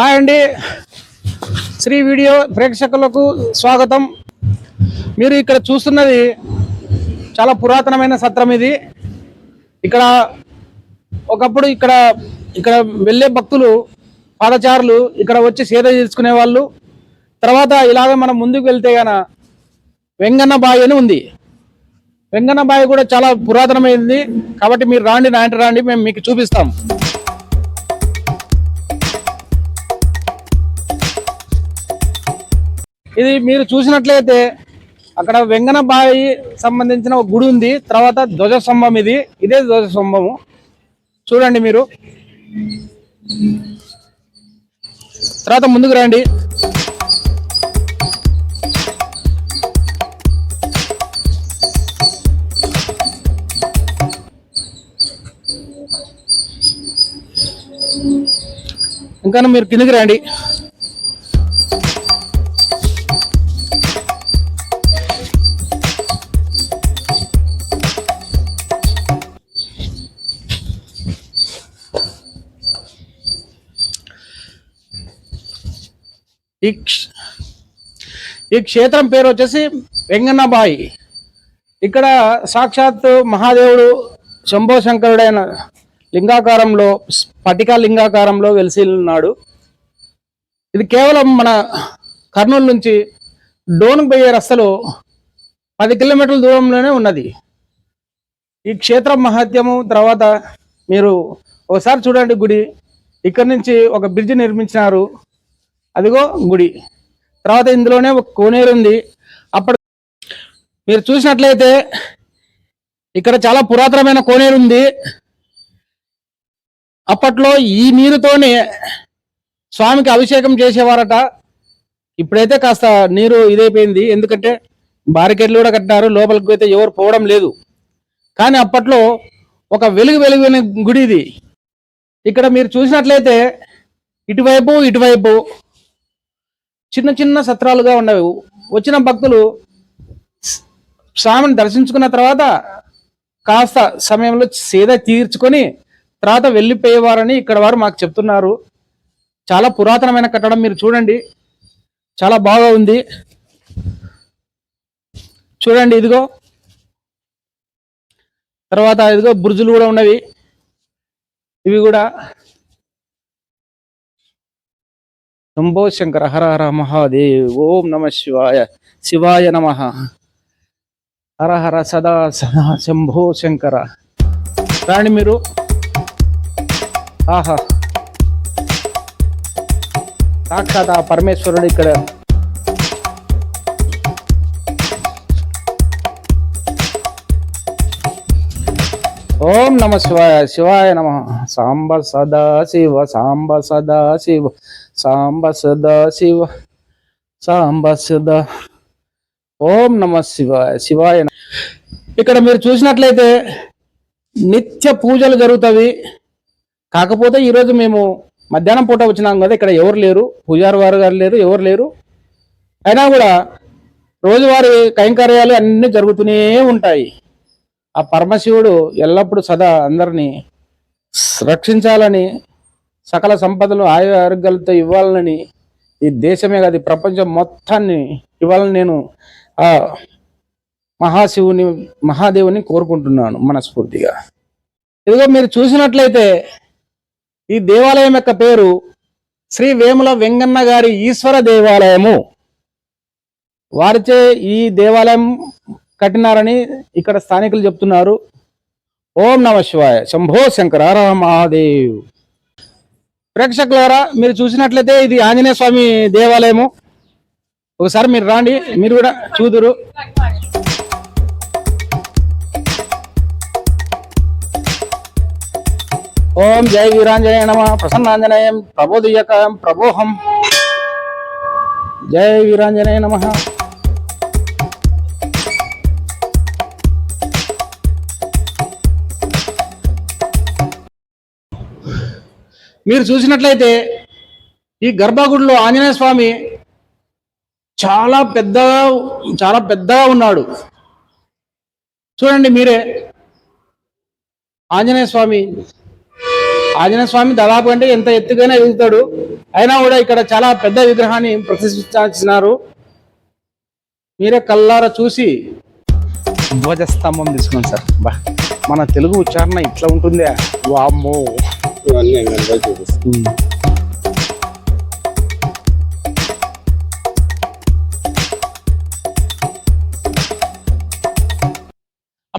Hi అండి. Shri video ప్రేక్షకులకు స్వాగతం. మీరు ఇక్కడ చూస్తున్నది చాలా పురాతనమైన సత్రం ఇది. ఇక్కడ ఒకప్పుడు ఇక్కడ ఇక్కడ వెళ్ళే భక్తులు పాదచారులు ఇక్కడ వచ్చి సేద తీసుకునే వాళ్ళు. తర్వాత ఇలాగ మనం ముందుకు వెళ్తే గన వెంగన్న బావి అని ఉంది. వెంగన్న బావి కూడా చాలా పురాతనమైంది కాబట్టి మీరు రాండి నా రాండి మేము మీకు చూపిస్తాం. ఇది మీరు చూసినట్లయితే అక్కడ వెంగనబాయి సంబంధించిన ఒక గుడి ఉంది. తర్వాత ధ్వజస్తంభం ఇది. ఇదే ధ్వజస్తంభము. చూడండి మీరు. తర్వాత ముందుకు రండి. ఇంకా మీరు కిందకి రండి. ఈ క్ష- ఈ క్షేత్రం పేరు వచ్చేసి వెంగన్నబాయి. ఇక్కడ సాక్షాత్ మహాదేవుడు శంభో శంకరుడైన లింగాకారంలో స్ఫటిక లింగాకారంలో వెలిసి ఉన్నాడు ఇది కేవలం మన కర్నూలు నుంచి డోన్కు పోయే రస్తలో పది కిలోమీటర్ల దూరంలోనే ఉన్నది. ఈ క్షేత్రం మహత్యము తర్వాత మీరు ఒకసారి చూడండి గుడి. ఇక్కడ నుంచి ఒక బ్రిడ్జ్ నిర్మించినారు. అదిగో గుడి. తర్వాత ఇందులోనే ఒక కోనేరు ఉంది. అప్పటి మీరు చూసినట్లయితే ఇక్కడ చాలా పురాతనమైన కోనేరు ఉంది. అప్పట్లో ఈ నీరుతోనే స్వామికి అభిషేకం చేసేవారట. ఇప్పుడైతే కాస్త నీరు ఇదైపోయింది. ఎందుకంటే బారికెట్లు కూడా కట్టినారు. లోపలికి అయితే ఎవరు పోవడం లేదు. కానీ అప్పట్లో ఒక వెలుగు వెలుగున గుడి ఇది. ఇక్కడ మీరు చూసినట్లయితే ఇటువైపు ఇటువైపు చిన్న చిన్న సత్రాలుగా ఉన్నవి వచ్చిన భక్తులు స్వామిని దర్శించుకున్న తర్వాత కాస్త సమయంలో సేద తీర్చుకొని తర్వాత వెళ్ళిపోయేవారని ఇక్కడ వారు మాకు చెప్తున్నారు. చాలా పురాతనమైన కట్టడం మీరు చూడండి. చాలా బాగా ఉంది. చూడండి ఇదిగో. తర్వాత ఇదిగో బుర్జులు కూడా ఉన్నవి. ఇవి కూడా శంభో శంకర హర హర మహాదేవ్ ఓం నమ శివాయ శివాయ నమ హర హర సదా సదా శంభో శంకర రాణి మీరు ఆహా సాక్షాత్ ఆ పరమేశ్వరుడు ఇక్కడ ఓం నమ శివాయ శివాయ నమ. సాంబ సదా శివ సాంబ సదా శివ సాంబ సదా శివ సాంబ సదా. ఓం నమ శివాయ శివాయ ఇక్కడ మీరు చూసినట్లయితే నిత్య పూజలు జరుగుతాయి. కాకపోతే ఈరోజు మేము మధ్యాహ్నం పూట వచ్చినాం కదా ఇక్కడ ఎవరు లేరు పూజారి వారు గారు లేరు ఎవరు లేరు. అయినా కూడా రోజువారి కైంకర్యాలు అన్నీ జరుగుతూనే ఉంటాయి. ఆ పరమశివుడు ఎల్లప్పుడూ సదా అందరినీ రక్షించాలని సకల సంపదలు ఆయు ఆరోగ్యాలతో ఇవ్వాలని ఈ దేశమే కాదు ప్రపంచం మొత్తాన్ని ఇవ్వాలని నేను ఆ మహాశివుని మహాదేవుని కోరుకుంటున్నాను మనస్ఫూర్తిగా. ఇదిగో మీరు చూసినట్లయితే ఈ దేవాలయం యొక్క పేరు శ్రీ వేముల వెంగన్న గారి ఈశ్వర దేవాలయము. వారిచే ఈ దేవాలయం కట్టినారని ఇక్కడ స్థానికులు చెప్తున్నారు. ఓం నమ శివాయ. శంభో శంకర. మహాదేవ్. ప్రేక్షకులారా మీరు చూసినట్లయితే ఇది ఆంజనేయ స్వామి దేవాలయము. ఒకసారి మీరు రాండి మీరు కూడా చూదురు. ఓం జై వీరాంజనేయ నమ. ప్రసన్నాంజనేయం. ప్రబోధయకం ప్రబోహం. జై వీరాంజనేయ నమ. మీరు చూసినట్లయితే ఈ గర్భగుడిలో ఆంజనేయ స్వామి చాలా పెద్దగా చాలా పెద్దగా ఉన్నాడు. చూడండి మీరే. ఆంజనేయ స్వామి ఆంజనేయ స్వామి దాదాపు అంటే ఎంత ఎత్తుగానే ఎదుగుతాడు. అయినా కూడా ఇక్కడ చాలా పెద్ద విగ్రహాన్ని ప్రతిష్ఠించినారు మీరే కల్లారా చూసి ధ్వజస్తంభం తీసుకున్నాం సార్. బా మన తెలుగు ఉచ్చారణ ఇట్లా ఉంటుందే. వామ్మో. ఇవన్నీ నేను చూపిస్తాను ఉమ్.